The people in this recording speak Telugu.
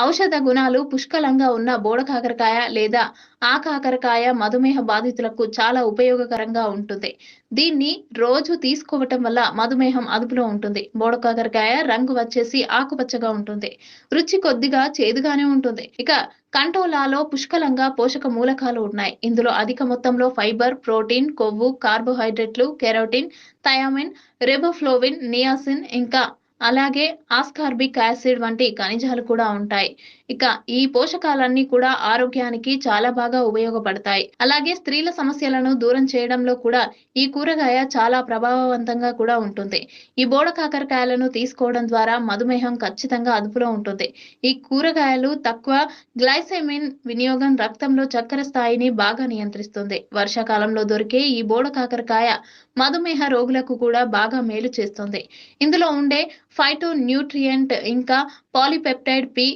ఔషధ గుణాలు పుష్కలంగా ఉన్న బోడ కాకరకాయ లేదా ఆ కాకరకాయ మధుమేహ బాధితులకు చాలా ఉపయోగకరంగా ఉంటుంది. దీన్ని రోజు తీసుకోవటం వల్ల మధుమేహం అదుపులో ఉంటుంది. బోడ కాకరకాయ రంగు వచ్చేసి ఆకుపచ్చగా ఉంటుంది. రుచి కొద్దిగా చేదుగానే ఉంటుంది. ఇక కంటోలాలో పుష్కలంగా పోషక మూలకాలు ఉన్నాయి. ఇందులో అధిక మొత్తంలో ఫైబర్ ప్రోటీన్ కొవ్వు కార్బోహైడ్రేట్లు కెరోటిన్ థయామిన్ రెబోఫ్లోవిన్ నియాసిన్ ఇంకా అలాగే ఆస్కార్బిక్ యాసిడ్ వంటి ఖనిజాలు కూడా ఉంటాయి. ఇక ఈ పోషకాలన్నీ కూడా ఆరోగ్యానికి చాలా బాగా ఉపయోగపడతాయి. అలాగే స్త్రీల సమస్యలను దూరం చేయడంలో కూడా ఈ కూరగాయ చాలా ప్రభావవంతంగా కూడా ఉంటుంది. ఈ బోడ కాకరకాయలను తీసుకోవడం ద్వారా మధుమేహం ఖచ్చితంగా అదుపులో ఉంటుంది. ఈ కూరగాయలు తక్కువ గ్లైసెమిన్ వినియోగం రక్తంలో చక్కెర స్థాయిని బాగా నియంత్రిస్తుంది. వర్షాకాలంలో దొరికే ఈ బోడ కాకరకాయ మధుమేహ రోగులకు కూడా బాగా మేలు చేస్తుంది. ఇందులో ఉండే ఫైటో న్యూట్రియంట్ ఇంకా పాలిపెప్టైడ్ పి